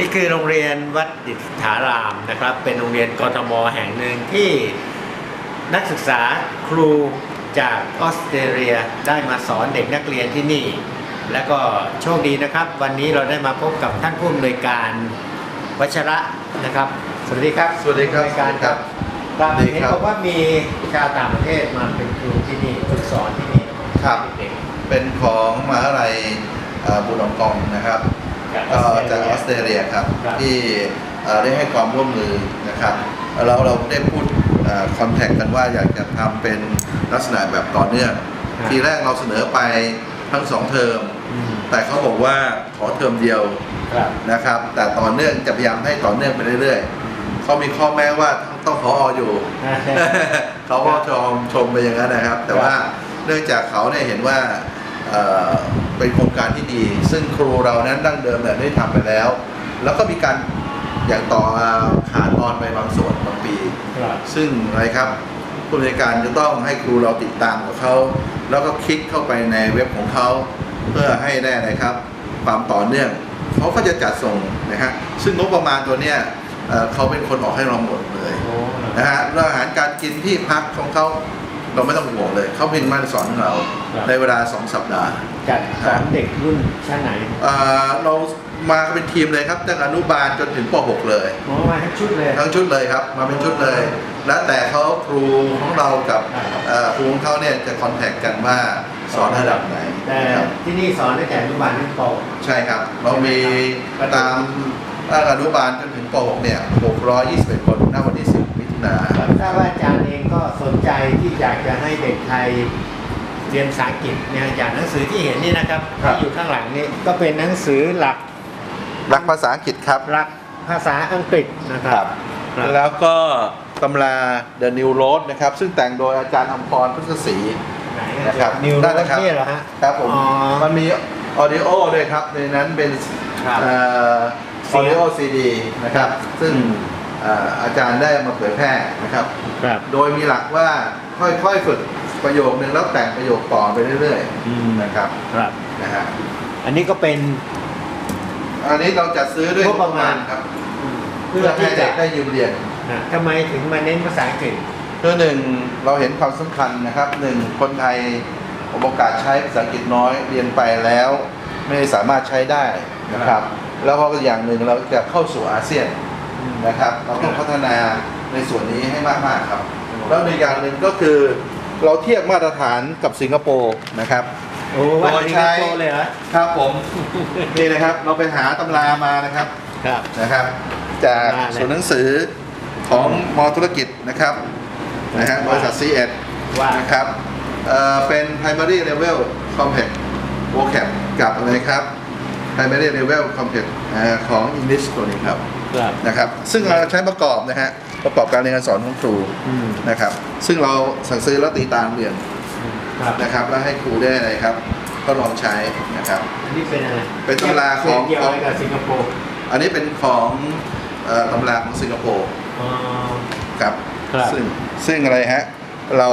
นี่คือโรงเรียนวัดดิษฐารามนะครับ เป็นโรงเรียนกทมแห่งหนึ่งที่นักศึกษาครูจากออสเตรเลียได้มาสอนเด็กนักเรียนที่นี่ และก็โชคดีนะครับ วันนี้เราได้มาพบกับท่านผู้อำนวยการวัชระนะครับ สวัสดีครับสวัสดีครับผู้อำนวยการครับสวัสดีเห็นครับบอกว่ามีชาวต่างประเทศมาเป็นครูที่นี่ฝึกสอนที่นี่ครับเด็กเป็นของมหาลัยเอ่อบูดองกองนะครับๆ ก็จากออสเตรเลียครับครับที่เอ่อได้ให้ความร่วมมือนะครับเราเราได้พูดคอนแทคกันว่าอยากจะทำเป็นลักษณะแบบต่อเนื่องทีแรกเราเสนอไปทั้งสองเทอมอืมแต่เขาบอกว่าขอเทอมเดียวครับนะครับ แต่ต่อเนื่องจะพยายามให้ต่อเนื่องไปเรื่อยๆเขามีข้อแม้ว่าต้องขอออยู่ เขาก็ชมชมไปอย่างนั้นนะครับ แต่ว่าเนื่องจากเขาเนี่ยเห็นว่า เอ่อเป็นโครงการที่ดี ซึ่งครูเรานั้นดั้งเดิมเนี่ยได้ทำไปแล้ว แล้วก็มีการอย่างต่อขาดตอนไปบางส่วนบางปีครับซึ่งอะไรครับผู้บริการจะต้องให้ครูเราติดตามกับเขาแล้วก็คลิกเข้าไปในเว็บของเขาเพื่อให้ได้อะไรครับ ความต่อเนื่องเขาก็จะจัดส่งนะฮะซึ่งงบประมาณตัวเนี้ยเอ่อเขาเป็นคนออกให้เราหมดเลยโอ้นะฮะเรื่องอาหารการกินที่พักของเขา เราไม่ต้องห่วงเลย เขาเพียงมาสอนเราในเวลา 2 สัปดาห์ จัดสอนเด็กรุ่นชั้นไหนเอ่อเรามากันเป็นทีมเลยครับตั้งแต่อนุบาลจนถึงป .6 เลย หมอมาทั้งชุดเลย ทั้งชุดเลยครับ มาเป็นชุดเลย แล้วแต่เขาครูของเรากับเอ่อครูของเขาเนี่ยจะคอนแทคกันว่าสอนระดับไหนแต่นะครับที่นี่สอนตั้งแต่อนุบาลถึงป ใช่ครับ เรามีตาม ตั้งแต่อนุบาลจนถึงป .6 เนี่ย 621 คนณวันที่ 10 มิถุนาทราบว่าอาจารย์เองก็สนใจที่อยากจะให้เด็กไทยเรียนภาษาอังกฤษเนี่ยอย่างหนังสือที่เห็นนี่นะครับที่อยู่ข้างหลังนี่ก็เป็นหนังสือหลักรักภาษาอังกฤษครับหลักภาษาอังกฤษนะครับครับแล้วก็ตำรา The New Road นะครับ ซึ่งแต่งโดยอาจารย์อมพรพุทธศรีไหนนะครับนิวโรได้สนะครับนี่เหรอฮะครับผมอ๋อมันมีออดิโอด้วยครับ ในนั้นเป็น ครับออดิโอซีดีนะครับ ซึ่งเอ่ออาจารย์ได้มาเผยแพร่นะครับครับ โดยมีหลักว่าค่อยๆฝึกประโยคนึงแล้วแต่งประโยคต่อไปเรื่อยอืมๆนะครับครับนะฮะอันนี้ก็เป็น อันนี้เราจัดซื้อด้วยงบประมาณครับ เพื่เพื่ออให้ที่จะเด็กได้ยืมเรียนอะทำไมถึงมาเน้นภาษาอังกฤษคือหนึ่งเราเห็นความสำคัญนะครับหนึ่งคนไทยโอกาสใช้ภาษาอังกฤษน้อยเรียนไปแล้ว ไม่สามารถใช้ได้นะครับ แล้วก็อย่างหนึ่งเราจะเข้าสู่อาเซียนนะครับ เราต้องพัฒนาในส่วนนี้ให้มากๆครับ แล้วอีกอย่างหนึ่งก็คือเราเทียบมาตรฐานกับสิงคโปร์นะครับโอ้ว่าโดยสิงใช้คโปร์เลยเหรอครับผมนี่นะครับเราไปหาตำรามานะครับครับนะครับ จากตำราเลยศูนย์หนังสือของมอธุรกิจนะครับนะฮะบริษัท C1 ว่านะครับเอ่อเป็น primary level complex vocab กับอะไรครับ primary level complex อ่าของ English ตัวนี้ครับครับนะครับ ซึ่งเราใช้ประกอบนะฮะประกอบการเรียนการสอนของครูอืมนะครับ ซึ่งเราสั่งซื้อแล้วตีตามเรียนครับนะครับ แล้วให้ครูได้อะไรครับทดลองใช้นะครับ อันนี้เป็นอะไรเป็นตำราของ เกี่ยวอะไรกับสิงคโปร์อันนี้เป็นของเอ่อตำราของสิงคโปร์อ๋อ ครับครับ ซึ่งซึ่งอะไรฮะเรา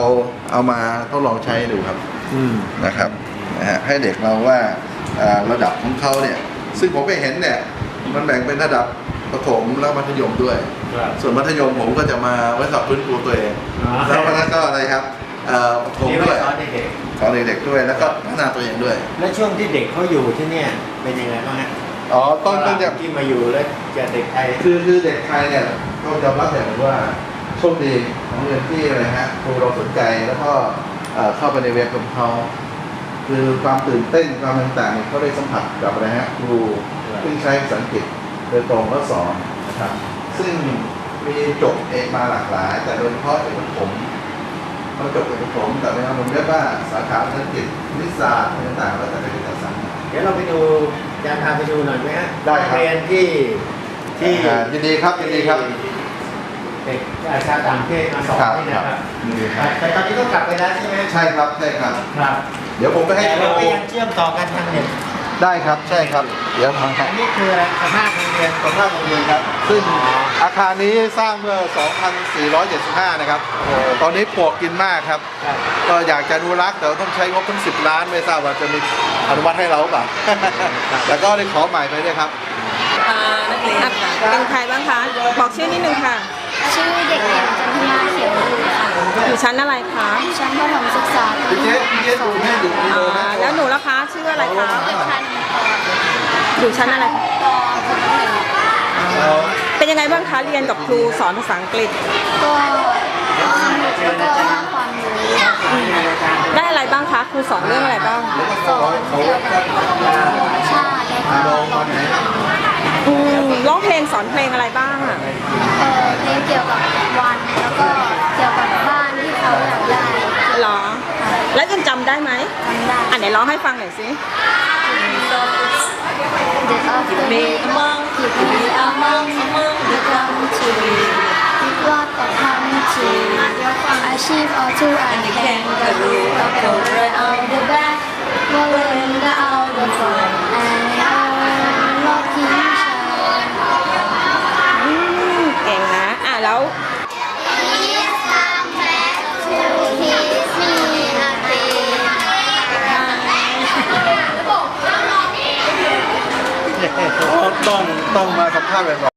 เอามาทดลองใช้ดูครับอืมนะครับ นะฮะให้เด็กเราว่าเอ่อระดับของเขาเนี่ย ซึ่งผมไปเห็นเนี่ยมันแบ่งเป็นระดับประถมแล้วมัธยมด้วยครับส่วนมัธยมผมก็จะมาไว้สอบพื้นครูตัวเองอ๋อแล้ววันก็อะไรครับเอ่อประถมนี่ด้ไว้วยสอนเด็กสอนเด็กๆด้วยแล้วก็พัฒนาตัวเองด้วยๆแล้วช่วงที่เด็กเขาอยู่ที่เนี่ยเป็นยังไงบ้างฮะอ๋อต้นต้นจะที่มาอยู่แล้วจะเด็กไทยคือคือเด็กไทยเนี่ยต้องยอมรับอย่างหนึ่งว่าโชคดีของเรียนที่อะไรฮะครูเราสนใจแล้วก็เอ่อเข้าไปในเว็บของเขา คือความตื่นเต้นความต่างๆเนี่ยเขาได้สัมผัสกับอะไรฮะครูครับซึ่งใช้ภาษาอังกฤษโดยตรงแล้วสอนนะครับ ซึ่งมีจบเอกมาหลากหลาย แต่โดยเฉพาะเอกประถมมันจบเอกประถมแต่ในอารมณ์เรียกว่าสาขาภาษาอังกฤษนิสศาสตร์อะไรต่างๆแล้วแต่เป็นจัดสรรเดี๋ยวเราไปดูอาจารย์พาไปดูหน่อยไหมฮะได้ครับเรียนที่ที่อ่ายินดีครับยินดีครับเด็กชาวต่างประเทศมาสอนครับนี่นะครับยินดีครับแต่ตอนนี้ก็กลับไปแล้วใช่ไหมใช่ครับใช่ครับครับ เดี๋ยวผมไปให้แต่ดูเราก็ยังเชื่อมต่อกันทางเน็ตได้ครับใช่ครับ เดี๋ยวทางอันนี้คืออะไรสภาพโรงเรียนสภาพโรงเรียนครับ ซึ่งอาคารนี้สร้างเมื่อ 2475 นะครับ ตอนนี้ปลวกกินมากครับครับ ก็อยากจะอนุรักษ์แต่ว่าต้องใช้งบทั้ง 10 ล้าน ไม่ทราบว่าจะมีอนุมัติให้เราหรือเปล่าแล้วก็ได้ขอใหม่ไปด้วยครับอ่านักเรียนเป็นใครบ้างคะ บอกชื่อนิดนึงค่ะ ชื่อเด็กหญิงจันทมาเขียวดีค่ะ อยู่ชั้นอะไรคะชั้นประถมศึกษาปีพี่เจ๊พี่เจ๊ดูแม่ดูดีอ่เลยนะาแล้วหนูล่ะคะชื่ออะไรคะเป็นชั้นอยู่ชั้นอะไรปปหนึ่งเป็นยังไงบ้างคะเรียนกับครูสอนภาษาอังกฤษก็สนุกแล้วก็ได้ความรู้ได้อะไรบ้างคะครูสอนเรื่องอะไรบ้างสอนเกี่ยวกับธรรมชาติแล้วก็ร้องเพลงอืมร้องเพลงสอนเพลงอะไรบ้างอะเออเพลงเกี่ยวกับวันแล้วก็เกี่ยวกับบ้านที่เขาอยากได้ เหรอ แล้วยังจำได้ไหมทำได้ อะไหนร้องให้ฟังหน่อยสิ The afternoon among keep me among among the country With lot of country Achieve all two and the kangaroo A cover on the again ต้